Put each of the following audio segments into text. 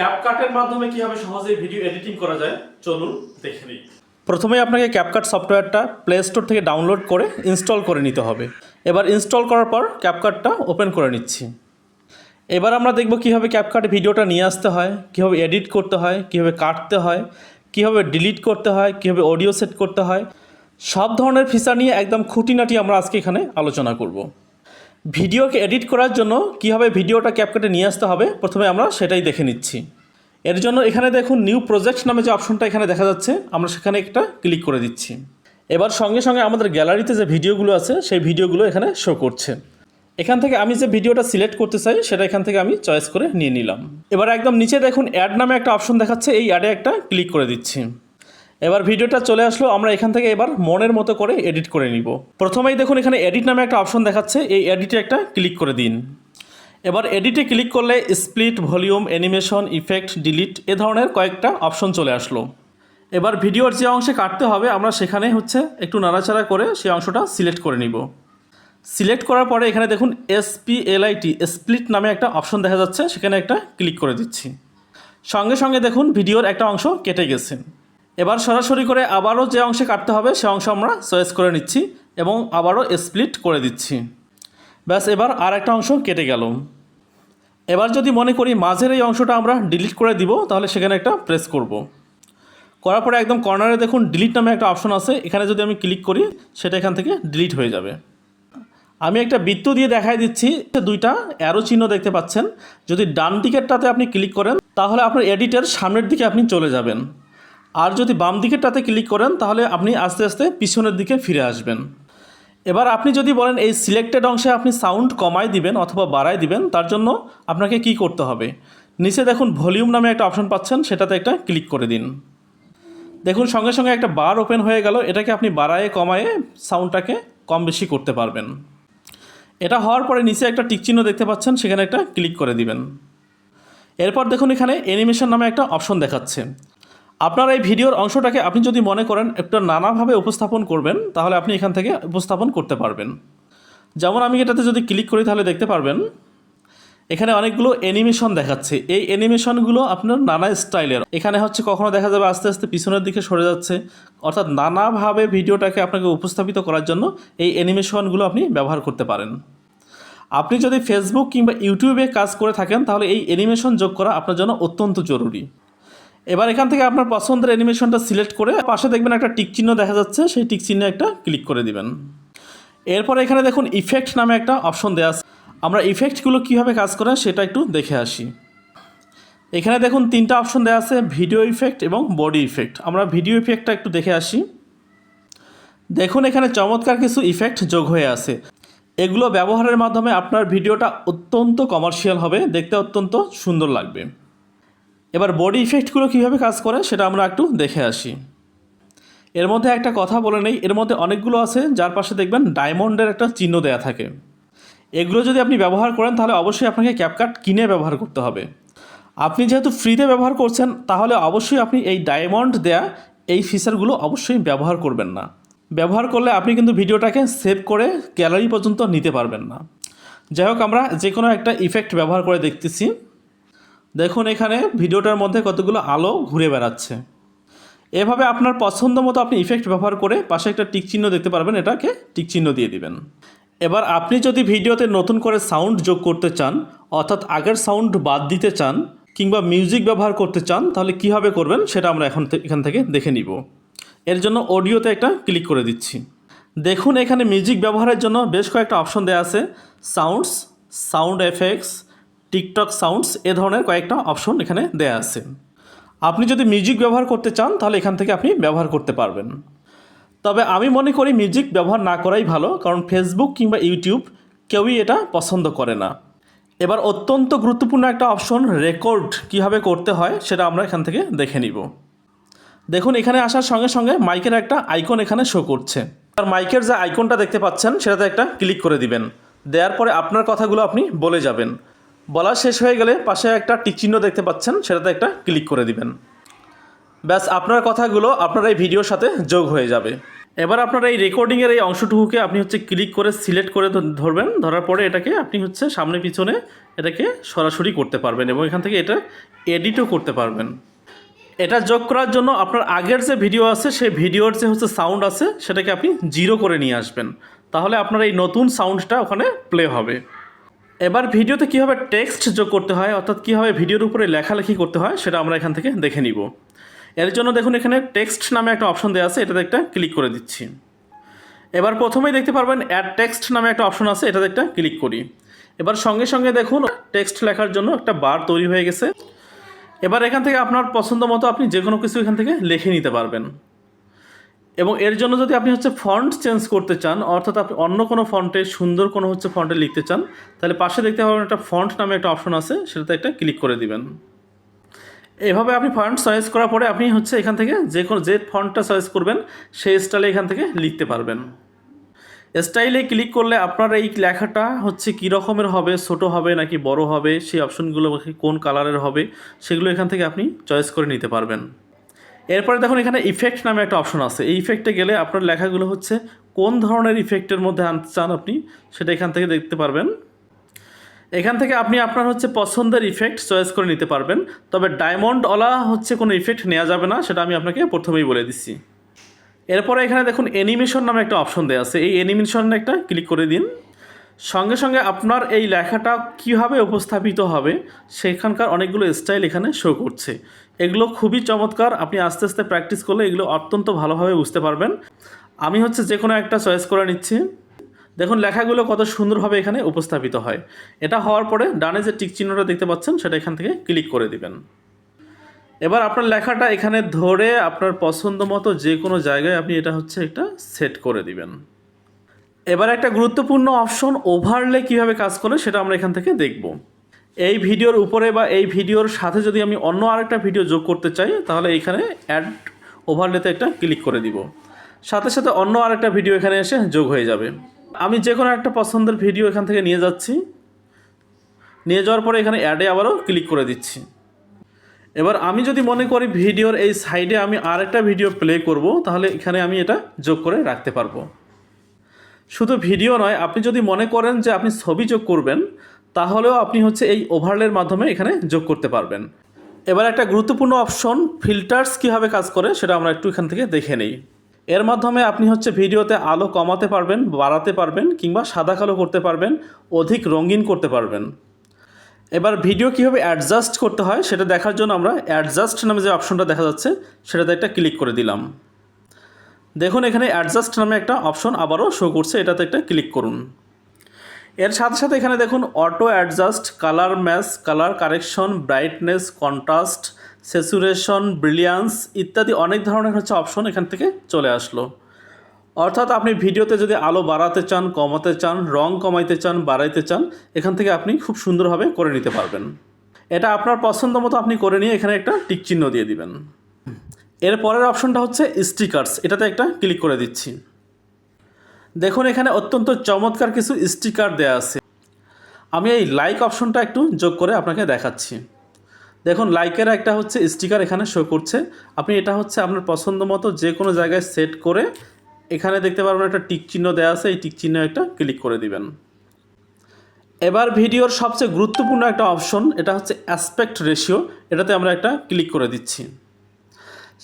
ক্যাপকাটের মাধ্যমে কীভাবে সহজে ভিডিও এডিটিং করা যায়, চলুন দেখে নিই। প্রথমে আপনাকে ক্যাপকাট সফটওয়্যারটা প্লে স্টোর থেকে ডাউনলোড করে ইনস্টল করে নিতে হবে। এবার ইনস্টল করার পর ক্যাপকাটটা ওপেন করে নিচ্ছি। এবার আমরা দেখব কীভাবে ক্যাপকাট ভিডিওটা নিয়ে আসতে হয়, কীভাবে এডিট করতে হয়, কীভাবে কাটতে হয়, কীভাবে ডিলিট করতে হয়, কীভাবে অডিও সেট করতে হয়, সব ধরনের ফিচার নিয়ে একদম খুঁটিনাটি আমরা আজকে এখানে আলোচনা করব। ভিডিওকে এডিট করার জন্য কীভাবে ভিডিওটা ক্যাপকাটে নিয়ে আসতে হবে? প্রথমে আমরা সেটাই দেখে নিচ্ছি। এর জন্য এখানে দেখুন নিউ প্রজেক্ট নামে যে অপশনটা এখানে দেখা যাচ্ছে, আমরা সেখানে একটা ক্লিক করে দিচ্ছি। এবার সঙ্গে সঙ্গে আমাদের গ্যালারিতে যে ভিডিওগুলো আছে, সেই ভিডিওগুলো এখানে শো করছে। এখান থেকে আমি যে ভিডিওটা সিলেক্ট করতে চাই, সেটা এখান থেকে আমি চয়েস করে নিয়ে নিলাম। এবার একদম নিচে দেখুন অ্যাড নামে একটা অপশন দেখাচ্ছে, এই অ্যাডে একটা ক্লিক করে দিচ্ছি। এবার ভিডিওটা চলে আসলো, আমরা এখান থেকে এবার মনের মতো করে এডিট করে নিব। প্রথমেই দেখুন, এখানে এডিট নামে একটা অপশন দেখাচ্ছে, এই এডিটে একটা ক্লিক করে দিন। এবার এডিটে ক্লিক করলে split volume animation effect delete এ ধরনের কয়েকটা অপশন চলে আসলো। এবার ভিডিওর যে অংশে কাটতে হবে, আমরা সেখানে হচ্ছে একটু নাড়াচাড়া করে সেই অংশটা সিলেক্ট করে নিব। সিলেক্ট করার পরে এখানে দেখুন এসপিএলআইটি স্প্লিট নামে একটা অপশন দেখা যাচ্ছে, সেখানে একটা ক্লিক করে দিচ্ছি। সঙ্গে সঙ্গে দেখুন, ভিডিওর একটা অংশ কেটে গেছে। এবার সরাসরি করে আবারও যে অংশে কাটতে হবে, সে অংশ আমরা চয়েস করে নিচ্ছি এবং আবারও স্প্লিট করে দিচ্ছি। ব্যাস, এবার আর একটা অংশ কেটে গেল। এবার যদি মনে করি মাঝের এই অংশটা আমরা ডিলিট করে দিব, তাহলে সেখানে একটা প্রেস করব। করার পরে একদম কর্নারে দেখুন ডিলিট নামে একটা অপশন আছে, এখানে যদি আমি ক্লিক করি সেটা এখান থেকে ডিলিট হয়ে যাবে। আমি একটা বৃত্ত দিয়ে দেখাই দিচ্ছি, দুইটা অ্যারো চিহ্ন দেখতে পাচ্ছেন। যদি ডান দিকেরটাতে আপনি ক্লিক করেন, তাহলে আপনার এডিটের সামনের দিকে আপনি চলে যাবেন। আর যদি বাম দিকেরটাতে ক্লিক করেন, তাহলে আপনি আস্তে আস্তে পিছনের দিকে ফিরে আসবেন। এবার আপনি যদি বলেন এই সিলেক্টেড অংশে আপনি সাউন্ড কমাই দিবেন অথবা বাড়াই দিবেন, তার জন্য আপনাকে কি করতে হবে? নিচে দেখুন ভলিউম নামে একটা অপশন পাচ্ছেন, সেটাতে একটা ক্লিক করে দিন। দেখুন, সঙ্গে সঙ্গে একটা বার ওপেন হয়ে গেল, এটাকে আপনি বাড়ায়ে কমায়ে সাউন্ডটাকে কম বেশি করতে পারবেন। এটা হওয়ার পরে নিচে একটা টিক চিহ্ন দেখতে পাচ্ছেন, সেখানে একটা ক্লিক করে দিবেন। এরপর দেখুন এখানে অ্যানিমেশন নামে একটা অপশন দেখাচ্ছে। আপনার এই ভিডিওর অংশটাকে আপনি যদি মনে করেন একটা নানাভাবে উপস্থাপন করবেন, তাহলে আপনি এখান থেকে উপস্থাপন করতে পারবেন। যেমন আমি এটাতে যদি ক্লিক করি, তাহলে দেখতে পারবেন, এখানে অনেকগুলো অ্যানিমেশন দেখাচ্ছে। এই অ্যানিমেশনগুলো আপনার নানা স্টাইলের। এখানে হচ্ছে কখনো দেখা যাবে আস্তে আস্তে পিছনের দিকে সরে যাচ্ছে। অর্থাৎ নানাভাবে ভিডিওটাকে আপনাকে উপস্থাপিত করার জন্য এই অ্যানিমেশনগুলো আপনি ব্যবহার করতে পারেন। আপনি যদি ফেসবুক কিংবা ইউটিউবে কাজ করে থাকেন, তাহলে এই অ্যানিমেশন যোগ করা আপনার জন্য অত্যন্ত জরুরি। এবার এখান থেকে আপনার পছন্দের অ্যানিমেশনটা সিলেক্ট করে পাশে দেখবেন একটা টিক চিহ্ন দেখা যাচ্ছে, সেই টিক চিহ্নে একটা ক্লিক করে দিবেন। এরপর এখানে দেখুন ইফেক্ট নামে একটা অপশন দেওয়া আছে। আমরা ইফেক্টগুলো কীভাবে কাজ করে সেটা একটু দেখে আসি। এখানে দেখুন তিনটা অপশন দেওয়া আছে ভিডিও ইফেক্ট এবং বডি ইফেক্ট আমরা ভিডিও ইফেক্টটা একটু দেখে আসি। দেখুন এখানে চমৎকার কিছু ইফেক্ট যোগ হয়ে আছে। এগুলো ব্যবহারের মাধ্যমে আপনার ভিডিওটা অত্যন্ত কমার্শিয়াল হবে, দেখতে অত্যন্ত সুন্দর লাগবে। এবার বডি ইফেক্টগুলো কীভাবে কাজ করে সেটা আমরা একটু দেখে আসি। এর মধ্যে একটা কথা বলে নেই, এর মধ্যে অনেকগুলো আছে, যার পাশে দেখবেন ডায়মন্ডের একটা চিহ্ন দেয়া থাকে। এগুলো যদি আপনি ব্যবহার করেন তাহলে অবশ্যই আপনাকে ক্যাপকাট কিনে ব্যবহার করতে হবে। আপনি যেহেতু ফ্রিতে ব্যবহার করছেন, তাহলে অবশ্যই আপনি এই ডায়মন্ড দেয়া এই ফিচারগুলো অবশ্যই ব্যবহার করবেন না। ব্যবহার করলে আপনি কিন্তু ভিডিওটাকে সেভ করে গ্যালারি পর্যন্ত নিতে পারবেন না। যাই হোক, আমরা যে কোনো একটা ইফেক্ট ব্যবহার করে দেখতেছি। দেখুন এখানে ভিডিওটার মধ্যে কতগুলো আলো ঘুরে বেড়াচ্ছে। এভাবে আপনার পছন্দ মতো আপনি ইফেক্ট ব্যবহার করে পাশে একটা টিক চিহ্ন দেখতে পারবেন, এটাকে টিক চিহ্ন দিয়ে দিবেন। এবার আপনি যদি ভিডিওতে নতুন করে সাউন্ড যোগ করতে চান, অর্থাৎ আগের সাউন্ড বাদ দিতে চান, কিংবা মিউজিক ব্যবহার করতে চান, তাহলে কীভাবে করবেন সেটা আমরা এখন এখান থেকে দেখে নিব। এর জন্য অডিওতে একটা ক্লিক করে দিচ্ছি। দেখুন এখানে মিউজিক ব্যবহারের জন্য বেশ কয়েকটা অপশন দেওয়া আছে। Sounds sound effects TikTok sounds, এ ধরনের কয়েকটা অপশন এখানে দেয়া আছে। আপনি যদি মিউজিক ব্যবহার করতে চান, তাহলে এখান থেকে আপনি ব্যবহার করতে পারবেন। তবে আমি মনে করি মিউজিক ব্যবহার না করাই ভালো, কারণ ফেসবুক কিংবা ইউটিউব কেউই এটা পছন্দ করে না। এবার অত্যন্ত গুরুত্বপূর্ণ একটা অপশন রেকর্ড কীভাবে করতে হয়, সেটা আমরা এখান থেকে দেখে নিব। দেখুন, এখানে আসার সঙ্গে সঙ্গে মাইকের একটা আইকন এখানে শো করছে। আর মাইকের যে আইকনটা দেখতে পাচ্ছেন, সেটাতে একটা ক্লিক করে দিবেন। দেওয়ার পরে আপনার কথাগুলো আপনি বলে যাবেন। বলা শেষ হয়ে গেলে পাশে একটা টিক চিহ্ন দেখতে পাচ্ছেন, সেটাতে একটা ক্লিক করে দিবেন। ব্যাস, আপনার কথাগুলো আপনার এই ভিডিওর সাথে যোগ হয়ে যাবে। এবার আপনার এই রেকর্ডিংয়ের এই অংশটুকুকে আপনি হচ্ছে ক্লিক করে সিলেক্ট করে ধরবেন। ধরার পরে এটাকে আপনি হচ্ছে সামনে পিছনে এটাকে সরাসরি করতে পারবেন এবং এখান থেকে এটা এডিটও করতে পারবেন। এটা যোগ করার জন্য আপনার আগের যে ভিডিও আছে, সেই ভিডিওর যে হচ্ছে সাউন্ড আছে, সেটাকে আপনি জিরো করে নিয়ে আসবেন। তাহলে আপনার এই নতুন সাউন্ডটা ওখানে প্লে হবে। এবার ভিডিওতে কীভাবে টেক্সট যোগ করতে হয়, অর্থাৎ কীভাবে ভিডিওর উপরে লেখালেখি করতে হয়, সেটা আমরা এখান থেকে দেখে নিব। এর জন্য দেখুন এখানে টেক্সট নামে একটা অপশন দেওয়া আছে, এটাতে একটা ক্লিক করে দিচ্ছি। এবার প্রথমেই দেখতে পারবেন অ্যাড টেক্সট নামে একটা অপশন আছে, এটাতে একটা ক্লিক করি। এবার সঙ্গে সঙ্গে দেখুন টেক্সট লেখার জন্য একটা বার তৈরি হয়ে গেছে। এবার এখান থেকে আপনার পছন্দ মতো আপনি যে কোনো কিছু এখান থেকে লিখে নিতে পারবেন। এবং এর জন্য যদি আপনি হচ্ছে ফন্ট চেঞ্জ করতে চান, অর্থাৎ আপনি অন্য কোনো ফন্টে সুন্দর কোনো হচ্ছে ফন্টে লিখতে চান, তাহলে পাশে দেখতে পাবেন একটা ফন্ট নামে একটা অপশন আছে, সেটাতে একটা ক্লিক করে দিবেন। এভাবে আপনি ফন্ট চয়েস করার পরে আপনি হচ্ছে এখান থেকে যে কোনো যে ফন্টটা চয়েস করবেন, সেই স্টাইলে এখান থেকে লিখতে পারবেন। স্টাইলে ক্লিক করলে আপনার এই লেখাটা হচ্ছে কী রকমের হবে? ছোট হবে নাকি বড় হবে? সেই অপশনগুলো কোন কালারের হবে? সেগুলো এখান থেকে আপনি চয়েস করে নিতে পারবেন। এরপরে দেখুন এখানে ইফেক্ট নামে একটা অপশন আছে। এই ইফেক্টে গেলে আপনার লেখাগুলো হচ্ছে কোন ধরনের ইফেক্টের মধ্যে আনতে চান আপনি, সেটা এখান থেকে দেখতে পারবেন। এখান থেকে আপনি আপনার হচ্ছে পছন্দের ইফেক্ট চয়েস করে নিতে পারবেন। তবে ডায়মন্ডওয়ালা হচ্ছে কোনো ইফেক্ট নেওয়া যাবে না, সেটা আমি আপনাকে প্রথমেই বলে দিচ্ছি। এরপরে এখানে দেখুন অ্যানিমেশন নামে একটা অপশন দেওয়া আছে। এই অ্যানিমেশনে একটা ক্লিক করে দিন। সঙ্গে সঙ্গে আপনার এই লেখাটা কীভাবে উপস্থাপিত হবে, সেখানকার অনেকগুলো স্টাইল এখানে শো করছে। এগুলো খুবই চমৎকার। আপনি আস্তে আস্তে প্র্যাকটিস করলে এগুলো অত্যন্ত ভালোভাবে বুঝতে পারবেন। আমি হচ্ছে যে কোনো একটা চয়েস করে নিচ্ছি। দেখুন, লেখাগুলো কত সুন্দরভাবে এখানে উপস্থাপিত হয়। এটা হওয়ার পরে ডানে যে টিক চিহ্নটা দেখতে পাচ্ছেন, সেটা এখান থেকে ক্লিক করে দিবেন। এবার আপনার লেখাটা এখানে ধরে আপনার পছন্দ মতো যে কোনো জায়গায় আপনি এটা হচ্ছে একটা সেট করে দিবেন। এবার একটা গুরুত্বপূর্ণ অপশন ওভারলে কীভাবে কাজ করে সেটা আমরা এখান থেকে দেখব। এই ভিডিওর উপরে বা এই ভিডিওর সাথে যদি আমি অন্য আরেকটা ভিডিও যোগ করতে চাই, তাহলে এখানে অ্যাড ওভারলেতে একটা ক্লিক করে দিব। সাথে সাথে অন্য আরেকটা ভিডিও এখানে এসে যোগ হয়ে যাবে। আমি যে কোনো একটা পছন্দের ভিডিও এখান থেকে নিয়ে যাচ্ছি। নিয়ে যাওয়ার পরে এখানে অ্যাডে আবারও ক্লিক করে দিচ্ছি। এবার আমি যদি মনে করি ভিডিওর এই সাইডে আমি আরেকটা ভিডিও প্লে করব, তাহলে এখানে আমি এটা যোগ করে রাখতে পারব। শুধু ভিডিও নয়, আপনি যদি মনে করেন যে আপনি ছবি যোগ করবেন তাহলেও আপনি হচ্ছে এই ওভারলের মাধ্যমে এখানে যোগ করতে পারবেন। এবার একটা গুরুত্বপূর্ণ অপশন ফিল্টার্স কীভাবে কাজ করে সেটা আমরা একটু এখান থেকে দেখে নেই। এর মাধ্যমে আপনি হচ্ছে ভিডিওতে আলো কমাতে পারবেন, বাড়াতে পারবেন কিংবা সাদা কালো করতে পারবেন, অধিক রঙিন করতে পারবেন। এবার ভিডিও কীভাবে অ্যাডজাস্ট করতে হয় সেটা দেখার জন্য আমরা অ্যাডজাস্ট নামে যে অপশনটা দেখা যাচ্ছে, সেটাতে একটা ক্লিক করে দিলাম। দেখুন এখানে অ্যাডজাস্ট নামে একটা অপশন আবারও শো করছে, এটাতে একটা ক্লিক করুন। এর সাথে সাথে এখানে দেখুন auto adjust colour match colour correction brightness contrast saturation brilliance ইত্যাদি অনেক ধরনের হচ্ছে অপশন এখান থেকে চলে আসলো। অর্থাৎ আপনি ভিডিওতে যদি আলো বাড়াতে চান, কমাতে চান, রং কমাইতে চান, বাড়াইতে চান, এখান থেকে আপনি খুব সুন্দরভাবে করে নিতে পারবেন। এটা আপনার পছন্দ মতো আপনি করে নিয়ে এখানে একটা টিক চিহ্ন দিয়ে দিবেন। এর পরের অপশনটা হচ্ছে স্টিকার্স এটাতে একটা ক্লিক করে দিচ্ছি। দেখুন, এখানে অত্যন্ত চমৎকার কিছু স্টিকার দেয়া আছে। আমি এই লাইক অপশনটা একটু যোগ করে আপনাকে দেখাচ্ছি। দেখুন, লাইকের একটা হচ্ছে স্টিকার এখানে শো করছে। আপনি এটা হচ্ছে আপনার পছন্দ মতো যে কোনো জায়গায় সেট করে এখানে দেখতে পারবেন একটা টিক চিহ্ন দেওয়া আছে। এই টিক চিহ্ন একটা ক্লিক করে দিবেন। এবার ভিডিওর সবচেয়ে গুরুত্বপূর্ণ একটা অপশন, এটা হচ্ছে অ্যাসপেক্ট রেশিও। এটাতে আমরা একটা ক্লিক করে দিচ্ছি।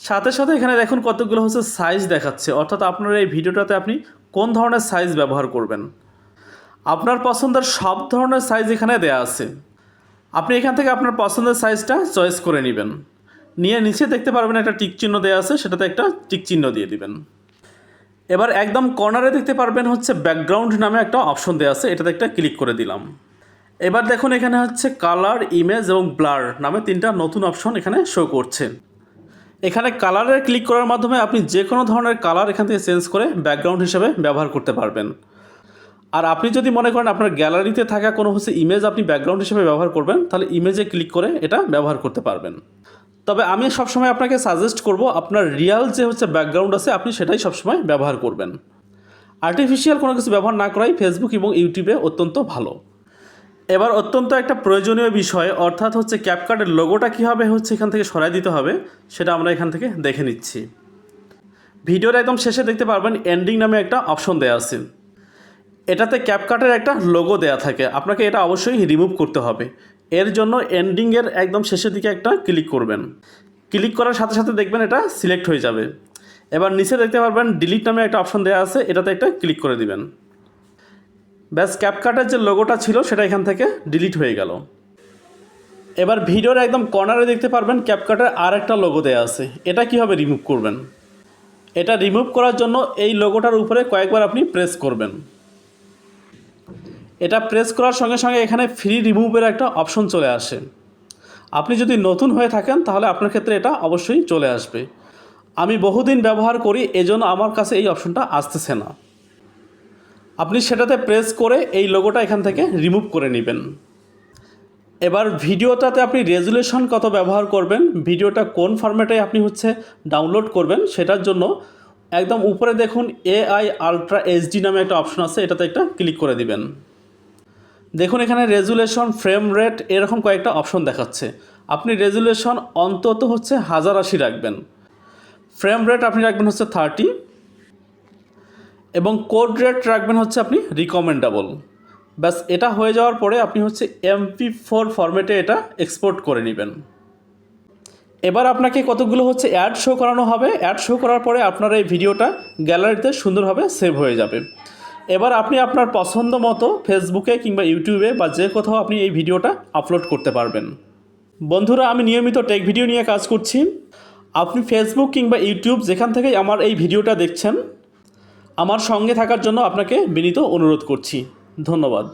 সাথে সাথে এখানে দেখুন কতগুলো হচ্ছে সাইজ দেখাচ্ছে। অর্থাৎ আপনার এই ভিডিওটাতে আপনি কোন ধরনের সাইজ ব্যবহার করবেন? আপনার পছন্দের সব ধরনের সাইজ এখানে দেয়া আছে। আপনি এখান থেকে আপনার পছন্দের সাইজটা চয়েস করে নেবেন। নিয়ে নিচে দেখতে পারবেন একটা টিক চিহ্ন দেওয়া আছে, সেটাতে একটা টিক চিহ্ন দিয়ে দিবেন। এবার একদম কর্নারে দেখতে পারবেন হচ্ছে ব্যাকগ্রাউন্ড নামে একটা অপশন দেওয়া আছে, এটাতে একটা ক্লিক করে দিলাম। এবার দেখুন এখানে হচ্ছে কালার ইমেজ এবং ব্লার নামে তিনটা নতুন অপশন এখানে শো করছে। এখানে কালারে ক্লিক করার মাধ্যমে আপনি যে কোনো ধরনের কালার এখান থেকে চেঞ্জ করে ব্যাকগ্রাউন্ড হিসেবে ব্যবহার করতে পারবেন। আর আপনি যদি মনে করেন আপনার গ্যালারিতে থাকা কোনো হচ্ছে ইমেজ আপনি ব্যাকগ্রাউন্ড হিসেবে ব্যবহার করবেন, তাহলে ইমেজে ক্লিক করে এটা ব্যবহার করতে পারবেন। তবে আমি সবসময় আপনাকে সাজেস্ট করব আপনার রিয়াল যে হচ্ছে ব্যাকগ্রাউন্ড আছে, আপনি সেটাই সবসময় ব্যবহার করবেন। আর্টিফিশিয়াল কোনো কিছু ব্যবহার না করাই ফেসবুক এবং ইউটিউবে অত্যন্ত ভালো। এবার অত্যন্ত একটা প্রয়োজনীয় বিষয়, অর্থাৎ হচ্ছে ক্যাপকার্টের লোগোটা কীভাবে হচ্ছে এখান থেকে সরাই দিতে হবে, সেটা আমরা এখান থেকে দেখে নিচ্ছি। ভিডিওর একদম শেষে দেখতে পারবেন এন্ডিং নামে একটা অপশন দেওয়া আছে। এটাতে ক্যাপকাটের একটা লোগো দেওয়া থাকে, আপনাকে এটা অবশ্যই রিমুভ করতে হবে। এর জন্য এন্ডিংয়ের একদম শেষের দিকে একটা ক্লিক করবেন। ক্লিক করার সাথে সাথে দেখবেন এটা সিলেক্ট হয়ে যাবে। এবার নিচে দেখতে পারবেন ডিলিট নামে একটা অপশন দেওয়া আছে, এটাতে একটা ক্লিক করে দিবেন। ব্যাস ক্যাপকাটের যে লোগোটা ছিল সেটা এখান থেকে ডিলিট হয়ে গেল। এবার ভিডিওর একদম কর্নারে দেখতে পারবেন ক্যাপকাটের আর একটা লোগো দেওয়া আছে। এটা কীভাবে রিমুভ করবেন? এটা রিমুভ করার জন্য এই লোগোটার উপরে কয়েকবার আপনি প্রেস করবেন। এটা প্রেস করার সঙ্গে সঙ্গে এখানে ফ্রি রিমুভের একটা অপশন চলে আসে। আপনি যদি নতুন হয়ে থাকেন তাহলে আপনার ক্ষেত্রে এটা অবশ্যই চলে আসবে। আমি বহুদিন ব্যবহার করি, এজন্য আমার কাছে এই অপশনটা আসতেছে না। আপনি সেটাতে প্রেস করে এই লোগোটা এখান থেকে রিমুভ করে নেবেন। এবার ভিডিওটাতে আপনি রেজুলেশন কত ব্যবহার করবেন, ভিডিওটা কোন ফরম্যাটে আপনি হচ্ছে ডাউনলোড করবেন, সেটার জন্য একদম উপরে দেখুন এআই আলট্রা এইচডি নামে একটা অপশন আছে, এটাতে একটা ক্লিক করে দিবেন। দেখুন এখানে রেজুলেশন ফ্রেম রেট এরকম কয়েকটা অপশন দেখাচ্ছে। আপনি রেজুলেশন অন্তত হচ্ছে হাজার আশি রাখবেন। ফ্রেম রেট আপনি রাখবেন হচ্ছে থার্টি এবং কোড রেট রাখবেন হচ্ছে আপনি রিকমেন্ডেবল ব্যাস, এটা হয়ে যাওয়ার পরে আপনি হচ্ছে এমপি ফোর ফরম্যাটে এটা এক্সপোর্ট করে নেবেন। এবার আপনাকে কতগুলো হচ্ছে অ্যাড শো করানো হবে? অ্যাড শো করার পরে আপনার এই ভিডিওটা গ্যালারিতে সুন্দরভাবে সেভ হয়ে যাবে। এবার আপনি আপনার পছন্দ মতো ফেসবুকে কিংবা ইউটিউবে বা যে কোথাও আপনি এই ভিডিওটা আপলোড করতে পারবেন। বন্ধুরা, আমি নিয়মিত টেক ভিডিও নিয়ে কাজ করছি। আপনি ফেসবুক কিংবা ইউটিউব যেখান থেকেই আমার এই ভিডিওটা দেখছেন আমার সঙ্গে থাকার জন্য আপনাকে বিনীত অনুরোধ করছি। ধন্যবাদ।